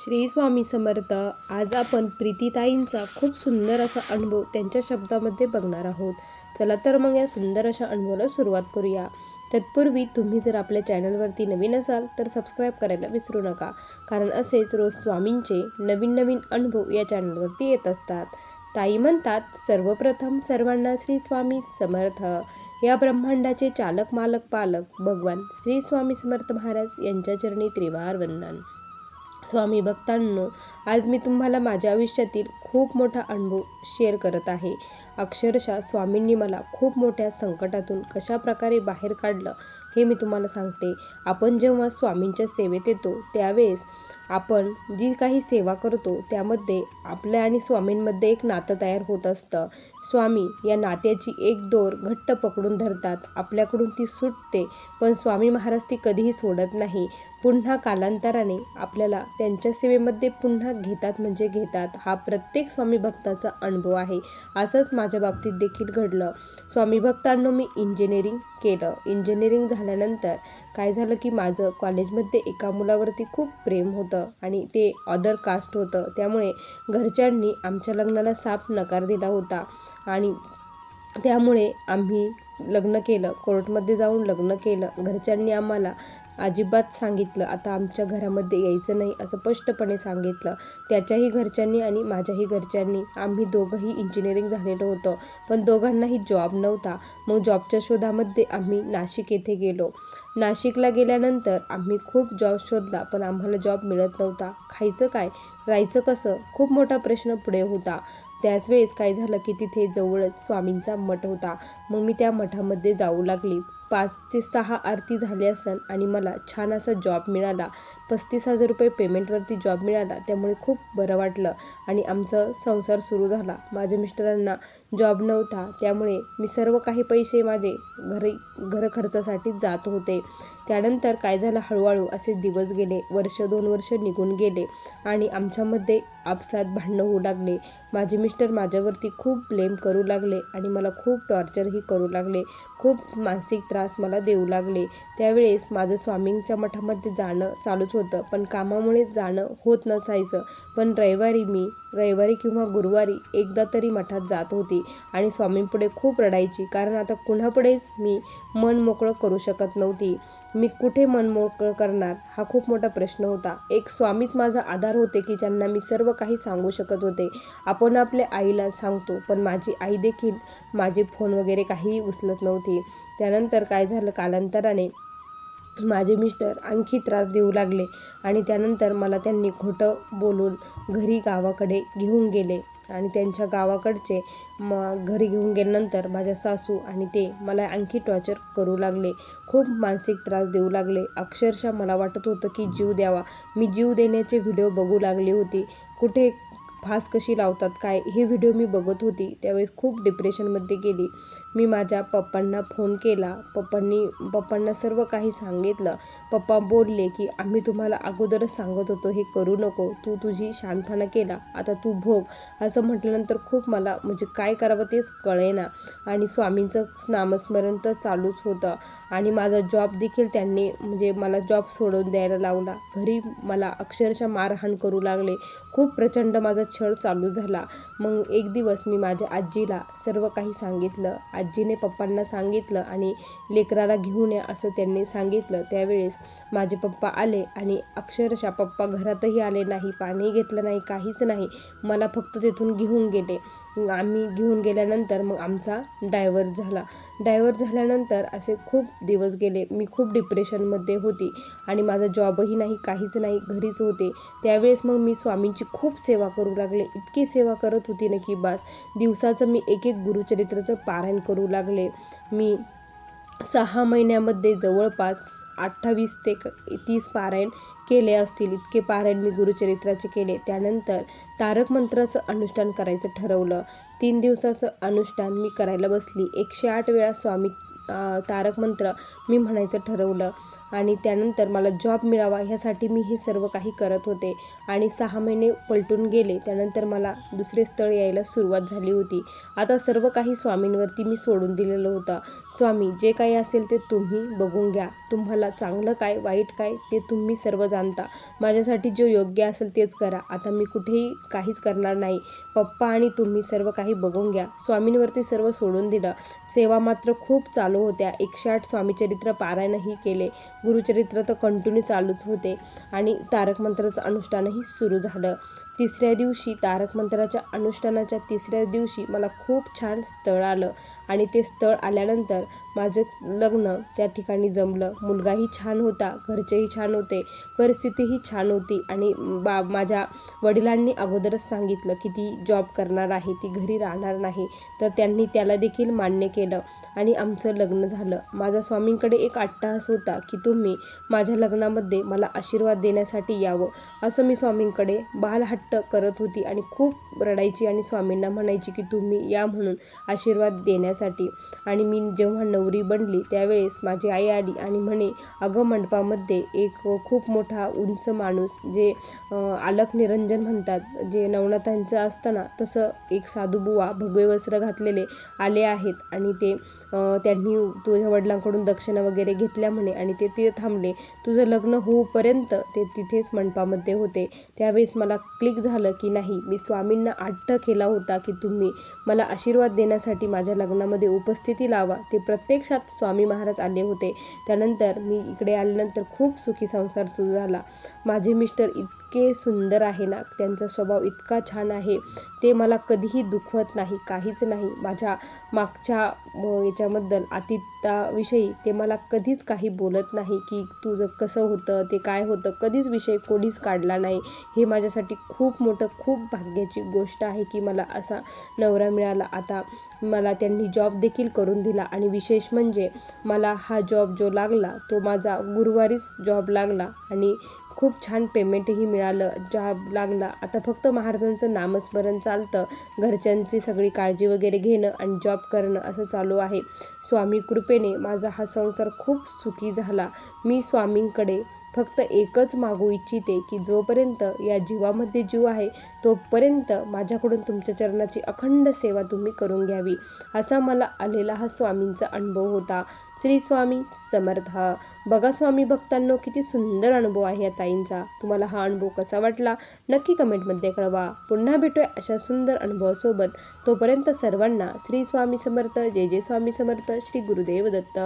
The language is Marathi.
श्री स्वामी समर्थ आज आपण प्रीतीताईंचा खूप सुंदर असा अनुभव त्यांच्या शब्दामध्ये बघणार आहोत. चला तर मग या सुंदर अशा अनुभवाला सुरुवात करूया. तत्पूर्वी तुम्ही जर आपल्या चॅनलवरती नवीन असाल तर सबस्क्राईब करायला विसरू नका कारण असेच रोज स्वामींचे नवीन नवीन अनुभव या चॅनलवरती येत असतात. ताई म्हणतात सर्वप्रथम सर्वांना श्री स्वामी समर्थ. या ब्रह्मांडाचे चालक मालक पालक भगवान श्री स्वामी समर्थ महाराज यांच्या चरणी त्रिवार वंदन. स्वामी भक्तांनो आज मी तुम्हाला माझ्या आयुष्यातील खूप मोठा अनुभव शेअर करत आहे. अक्षरशः स्वामींनी मला खूप मोठ्या संकटातून कशा प्रकारे बाहेर काढलं हे मी तुम्हाला सांगते. आपण जेव्हा स्वामींच्या सेवेत येतो त्यावेळेस आपण जी काही सेवा करतो त्यामध्ये आपल्या आणि स्वामींमध्ये एक नातं तयार होत असतं. स्वामी या नात्याची एक दोर घट्ट पकडून धरतात. आपल्याकडून ती सुटते पण स्वामी महाराज ती कधीही सोडत नाही. पुन्हा कालांतराने आपल्याला त्यांच्या सेवेमध्ये पुन्हा घेतात म्हणजे घेतात. हा प्रत्येक स्वामी भक्ताचा अनुभव आहे. असंच माझ्या बाबतीत देखील घडलं. स्वामी भक्तांनो मी इंजिनिअरिंग केलं. इंजिनिअरिंग झाल्यानंतर काय झालं की माझं कॉलेजमध्ये एका मुलावरती खूप प्रेम होतं आणि ते अदर कास्ट होतं. त्यामुळे घरच्यांनी आमच्या लग्नाला साफ नकार दिला होता. आणि त्यामुळे आम्ही लग्न केलं कोर्टमध्ये जाऊन लग्न केलं घरच्यांनी आम्हाला अजिबात सांगितलं आता आमच्या घरामध्ये यायचं नाही असं स्पष्टपणे सांगितलं. त्याच्याही घरच्यांनी आणि माझ्याही घरच्यांनी आम्ही दोघंही इंजिनिअरिंग झालेलं होतं पण दोघांनाही जॉब नव्हता. मग जॉबच्या शोधामध्ये आम्ही नाशिक येथे गेलो. नाशिकला गेल्यानंतर आम्ही खूप जॉब शोधला पण आम्हाला जॉब मिळत नव्हता. खायचं काय? राहायचं कसं? खूप मोठा प्रश्न पुढे होता. त्याच वेळेस काय झालं की तिथे जवळच स्वामींचा मठ होता. मग मी त्या मठामध्ये जाऊ लागली. पाच ते सहा आरती झाली असन आणि मला छान असा जॉब मिळाला. पस्तीस हजार रुपये पेमेंटवरती जॉब मिळाला. त्यामुळे खूप बरं वाटलं आणि आमचं संसार सुरू झाला. माझ्या मिस्टरांना जॉब नव्हता. त्यामुळे मी सर्व काही पैसे माझे घरी घर खर्चासाठी जात होते. त्यानंतर काय झालं? हळूहळू असे दिवस गेले. वर्ष दोन वर्ष निघून गेले आणि आमच्यामध्ये आपसात भांडणं होऊ लागले. माझे मिस्टर माझ्यावरती खूप ब्लेम करू लागले आणि मला खूप टॉर्चरही करू लागले. खूप मानसिक त्रास मला देऊ लागले. त्यावेळेस माझं स्वामींच्या मठामध्ये जाणं चालूच होतं. पण कामामुळे जाणं होत नसायचं. पण रविवारी मी रविवारी किंवा गुरुवारी एकदा तरी मठात जात होती. आणि स्वामींपुढे खूप रडायची. कारण आता कुणापुढेच मी मन मोकळं करू शकत नव्हती. मी कुठे मन मोकळं करणार? हा खूप मोठा प्रश्न होता. एक स्वामीच माझा आधार होते की ज्यांना मी सर्व काही सांगू शकत होते. आपण आपल्या आईला सांगतो पण माझी आई देखील माझे फोन वगैरे काहीही उचलत नव्हती. त्यानंतर काय झालं? कालांतराने माझे मिस्टर आणखी त्रास देऊ लागले आणि त्यानंतर मला त्यांनी खोटं बोलून घरी गावाकडे घेऊन गेले. आणि त्यांच्या गावाकडचे म घरी घेऊन गेल्यानंतर माझ्या सासू आणि ते मला आणखी टॉर्चर करू लागले. खूप मानसिक त्रास देऊ लागले. अक्षरशः मला वाटत होतं की जीव द्यावा. मी जीव देण्याचे व्हिडिओ बघू लागली होती. कुठे फास कशी लावतात काय? हे व्हिडिओ मी बघत होती. त्यावेळेस खूप डिप्रेशनमध्ये गेली. मी माझ्या पप्पांना फोन केला. पप्पांनी पप्पांना सर्व काही सांगितलं. पप्पा बोलले की आम्ही तुम्हाला अगोदरच सांगत होतो हे करू नको. तू तुझी शानफाना केला. आता तू भोग. असं म्हटल्यानंतर खूप मला म्हणजे काय करावं तेच कळेना. आणि स्वामींचं नामस्मरण तर चालूच होतं. आणि माझा जॉब देखील त्यांनी म्हणजे मला जॉब सोडून द्यायला लावला. घरी मला अक्षरशः मारहाण करू लागले. खूप प्रचंड माझा छळ चालू झाला. मग एक दिवस मी माझ्या आजीला सर्व काही सांगितलं. आजीने पप्पांना सांगितलं आणि लेकराला घेऊन या असं त्यांनी सांगितलं. त्यावेळेस माझे पप्पा आले आणि अक्षरशः पप्पा घरातही आले नाही पाणी घेतलं नाही काहीच नाही. मला फक्त तिथून घेऊन गेले. आम्ही घेऊन गेल्यानंतर मग आमचा डायव्हर्स झाला. डायव्हर्स झाल्यानंतर असे खूप दिवस गेले. मी खूप डिप्रेशनमध्ये होती आणि माझा जॉबही नाही काहीच नाही घरीच होते. त्यावेळेस मग मी स्वामींची खूप सेवा करू लागले. इतकी सेवा करत होती ना की बास दिवसाचं मी एक एक गुरुचरित्राचं पारायण करू लागले. मी सहा महिन्यामध्ये जवळपास अठ्ठावीस ते क तीस पारायण केले असतील. इतके पारायण मी गुरुचरित्राचे केले. त्यानंतर तारक मंत्राचं अनुष्ठान करायचं ठरवलं. तीन दिवसाचं अनुष्ठान मी करायला बसली. एकशे आठ वेळा स्वामी तारक मंत्र मी म्हणायचं ठरवलं. आणि त्यानंतर मला जॉब मिळावा ह्यासाठी मी हे सर्व काही करत होते. आणि सहा महिने पलटून गेले. त्यानंतर मला दुसरे स्थळ यायला सुरुवात झाली होती. आता सर्व काही स्वामींवरती मी सोडून दिलेलं होतं. स्वामी जे काही असेल ते तुम्ही बघून घ्या. तुम्हाला चांगलं काय वाईट काय ते तुम्ही सर्व जाणता. माझ्यासाठी जो योग्य असेल तेच करा. आता मी कुठेही काहीच करणार नाही. पप्पा आणि तुम्ही सर्व काही बघून घ्या. स्वामींवरती सर्व सोडून दिलं. सेवा मात्र खूप चालू होत्या. एकशे आठ स्वामीचरित्र पारायणही केले. गुरुचरित्र तर कंटिन्यू चालूच होते. आणि तारक मंत्राचं अनुष्ठानही सुरू झालं. तिसऱ्या दिवशी तारक मंत्राच्या अनुष्ठानाच्या तिसऱ्या दिवशी मला खूप छान स्थळ आलं. आणि ते स्थळ आल्यानंतर माझं लग्न त्या ठिकाणी जमलं. मुलगाही छान होता घरचेही छान होते परिस्थितीही छान होती. आणि बा माझ्या वडिलांनी अगोदरच सांगितलं की ती जॉब करणार आहे ती घरी राहणार नाही. तर त्यांनी त्याला देखील मान्य केलं. आणि आमचं लग्न झालं. माझा स्वामींकडे एक अट्टहास होता की तो तुम्ही माझ्या लग्नामध्ये मला आशीर्वाद देण्यासाठी यावं असं मी स्वामींकडे बालहट्ट करत होती आणि खूप रडायची आणि स्वामींना म्हणायची की तुम्ही या म्हणून आशीर्वाद देण्यासाठी. आणि मी जेव्हा नवरी बनली त्यावेळेस माझी आई आली आणि म्हणे अगं मंडपामध्ये एक खूप मोठा उंच माणूस जे आलक निरंजन म्हणतात जे नवनाथांचं असतं ना तसं एक साधूबुवा भगवे वस्त्र घातलेले आले आहेत आणि ते त्यांनी तुझ्या वडिलांकडून दक्षिणा वगैरे घेतल्या म्हणे आणि ते तिथे थांबले. तुझं लग्न होऊपर्यंत ते तिथेच मंडपामध्ये होते. त्यावेळेस मला क्लिक झालं की नाही मी स्वामींना आट्ट केला होता की तुम्ही मला आशीर्वाद देण्यासाठी माझ्या लग्नामध्ये उपस्थिती लावा. ते प्रत्यक्षात स्वामी महाराज आले होते. त्यानंतर मी इकडे आल्यानंतर खूप सुखी संसार सुरू झाला. माझे मिस्टर इतके सुंदर आहे ना त्यांचा स्वभाव इतका छान आहे ते मला कधीही दुखवत नाही काहीच नाही. माझ्या मागच्या याच्याबद्दल अतीताविषयी ते मला कधीच काही बोलत नाही. की तुझं कसं होतं ते काय होतं कधीच विषय कोणीच काढला नाही. हे माझ्यासाठी खूप मोठं खूप भाग्याची गोष्ट आहे की मला असा नवरा मिळाला. आता मला त्यांनी जॉब देखील करून दिला आणि विशेष म्हणजे मला हा जॉब जो लागला तो माझा गुरुवारीच जॉब लागला आणि खूप छान पेमेंटही मिळालं जॉब लागला. आता फक्त महाराजांचं नामस्मरण चालतं घरच्यांची सगळी काळजी वगैरे घेणं आणि जॉब करणं असं चालू आहे. स्वामी कृपेने माझा हा संसार खूप सुखी झाला. मी स्वामींकडे फक्त एकच मागू इच्छिते की जोपर्यंत या जीवामध्ये जीव आहे तोपर्यंत माझ्याकडून तुमच्या चरणाची अखंड सेवा तुम्ही करून घ्यावी असा मला आलेला हा स्वामींचा अनुभव होता. श्री स्वामी समर्थ. बघा स्वामी भक्तांनो किती सुंदर अनुभव आहे या ताईंचा. तुम्हाला हा अनुभव कसा वाटला? नक्की कमेंटमध्ये कळवा. पुन्हा भेटूया अशा सुंदर अनुभवासोबत. तोपर्यंत सर्वांना श्री स्वामी समर्थ जय जय स्वामी समर्थ श्री गुरुदेव दत्त.